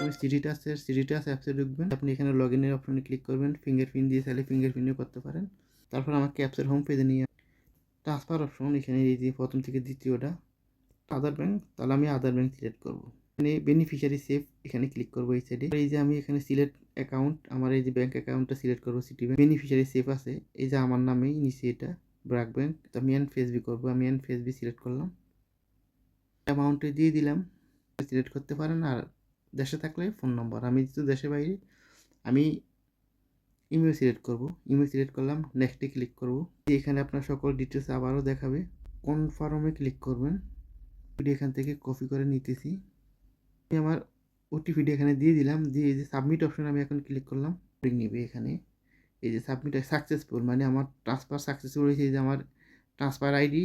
প্রথমে সিডিটাসের সিডিটাস অ্যাপসে ঢুকবেন। আপনি এখানে লগ ইনের অপশনে ক্লিক করবেন। ফিঙ্গারপ্রিন্ট দিয়ে চাইলে ফিঙ্গারপ্রিন্টও করতে পারেন। তারপর আমাকে অ্যাপসের হোম পেজে নিয়ে ট্রান্সফার অপশন এখানে এই যে প্রথম থেকে দ্বিতীয়টা। আদার ব্যাংক তাহলে আমি আদার ব্যাংক সিলেক্ট করব। এখানে বেনিফিশিয়ারি সেফ এখানে ক্লিক করব এই সাইডে এই যে আমি এখানে সিলেক্ট অ্যাকাউন্ট আমার এই যে ব্যাঙ্ক অ্যাকাউন্টটা সিলেক্ট করব সিটি ব্যাংক বেনিফিশিয়ারি সেভ আছে। এই যে আমার নামেই নিচে এটা ব্র্যাক ব্যাংক তো আমি এন ফেসবি করব, আমি এন ফেসবি সিলেক্ট করলাম। অ্যামাউন্টে দিয়ে দিলাম। সিলেক্ট করতে পারেন আর দেশে থাকলে ফোন নম্বর আমি যেহেতু দেশে বাইরে, আমি ইমেল সিলেক্ট করব। ইমেল সিলেক্ট করলাম নেক্সটে ক্লিক করব। এখানে আপনার সকল ডিটেলস আবারও দেখাবে। কোন ফর্মে ক্লিক করবেন। ভিডিও এখান থেকে কপি করে নিতেছি। আমি আমার ওটিপিটি এখানে দিয়ে দিলাম। দিয়ে এই যে সাবমিট অপশন আমি এখন ক্লিক করলাম। নেবে এখানে। এই যে সাবমিট সাকসেসফুল মানে আমার ট্রান্সফার সাকসেসফুল হয়েছে, এই যে আমার ট্রান্সফার আইডি